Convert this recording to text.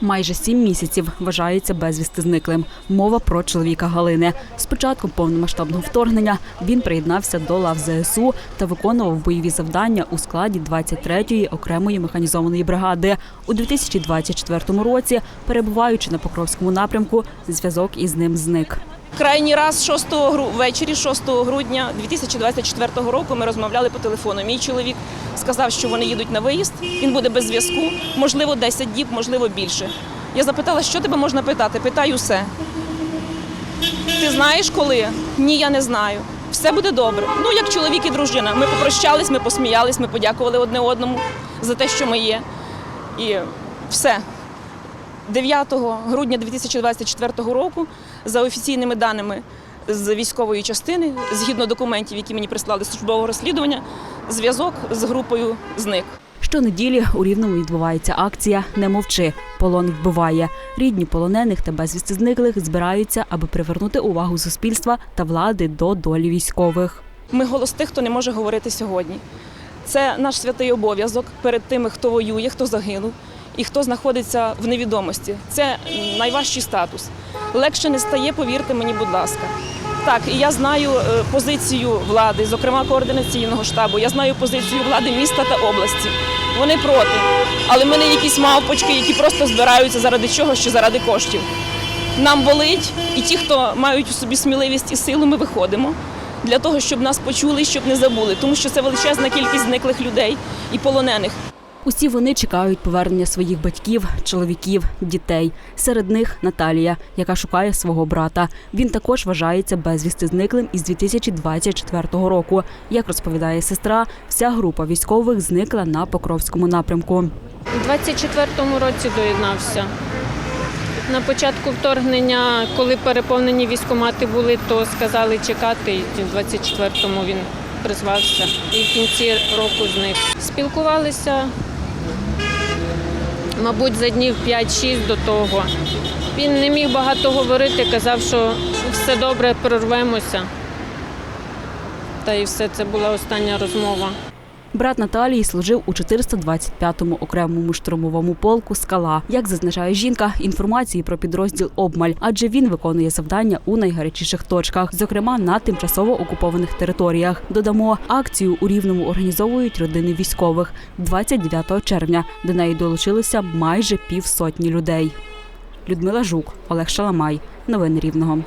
Майже сім місяців вважається безвісти зниклим. Мова про чоловіка Галини. З початком повномасштабного вторгнення він приєднався до лав ЗСУ та виконував бойові завдання у складі 23-ї окремої механізованої бригади. У 2024 році, перебуваючи на Покровському напрямку, зв'язок із ним зник. Крайній раз 6 гру... ввечері 6 грудня 2024 року ми розмовляли по телефону. Мій чоловік сказав, що вони їдуть на виїзд. Він буде без зв'язку, можливо, 10 діб, можливо, більше. Я запитала, що тебе можна питати? Питаю все. Ти знаєш коли? Ні, я не знаю. Все буде добре. Ну, як чоловік і дружина. Ми попрощались, ми посміялись, ми подякували одне одному за те, що ми є. І все. 9 грудня 2024 року, за офіційними даними з військової частини, згідно документів, які мені прислали з службового розслідування, зв'язок з групою зник. Щонеділі у Рівному відбувається акція Не мовчи. Полон вбиває. Рідні полонених та безвісти зниклих збираються, аби привернути увагу суспільства та влади до долі військових. Ми голос тих, хто не може говорити сьогодні. Це наш святий обов'язок перед тими, хто воює, хто загинув і хто знаходиться в невідомості. Це найважчий статус. Легше не стає, повірте мені, будь ласка. Так, і я знаю е, позицію влади, зокрема координаційного штабу. Я знаю позицію влади міста та області. Вони проти. Але ми не якісь мавпочки, які просто збираються заради чого, що заради коштів. Нам болить, і ті, хто мають у собі сміливість і силу, ми виходимо для того, щоб нас почули щоб не забули, тому що це величезна кількість зниклих людей і полонених. Усі вони чекають повернення своїх батьків, чоловіків, дітей. Серед них Наталія, яка шукає свого брата. Він також вважається безвісти зниклим із 2024 року. Як розповідає сестра, вся група військових зникла на Покровському напрямку. У 24-му році доєднався. На початку вторгнення, коли переповнені військомати були, то сказали чекати. І в 24-му він призвався. І в кінці року зник. Спілкувалися, мабуть, за днів 5-6 до того. Він не міг багато говорити, казав, що все добре, прорвемося. Та і все, це була остання розмова. Брат Наталії служив у 425-му окремому штурмовому полку Скала. Як зазначає жінка, інформації про підрозділ обмаль, адже він виконує завдання у найгарячіших точках, зокрема на тимчасово окупованих територіях. Додамо, акцію у Рівному організовують родини військових 29 червня. До неї долучилося майже півсотні людей. Людмила Жук, Олег Шаламай. Новини Рівного.